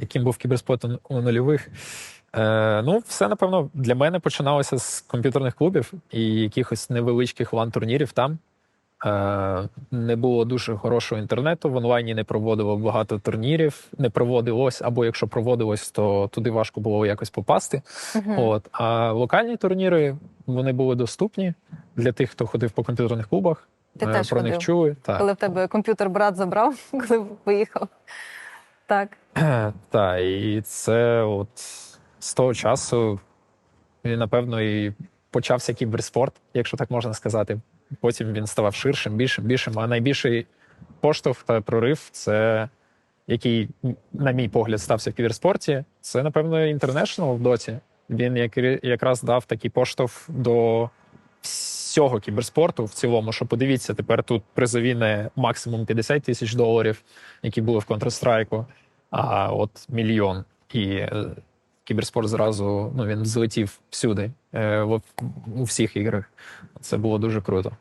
яким був кіберспорт у- нульових. Е, ну, все, напевно, для мене починалося з комп'ютерних клубів і якихось невеличких лан-турнірів там. Е, не було дуже хорошого інтернету, в онлайні не проводило багато турнірів, не проводилось, або якщо проводилось, то туди важко було якось попасти. Мгм. От. А локальні турніри вони були доступні для тих, хто ходив по комп'ютерних клубах. Ти Е, теж про ходив? них чули. Так. Коли в тебе комп'ютер брат забрав, коли виїхав. Так. Так, і це от з того часу, він, напевно, і почався кіберспорт, якщо так можна сказати. Потім він ставав ширшим, більшим, більшим. А найбільший поштовх та прорив це який, на мій погляд, стався в кіберспорті, це, напевно, International в доті. Він якраз дав такий поштовх до всього кіберспорту в цілому, що подивіться, тепер тут призові не максимум 50 тисяч доларів, які були в Counter-Strike, а от мільйон. І е, кіберспорт зразу ну, він злетів всюди, е, в- у всіх іграх. Це було дуже круто.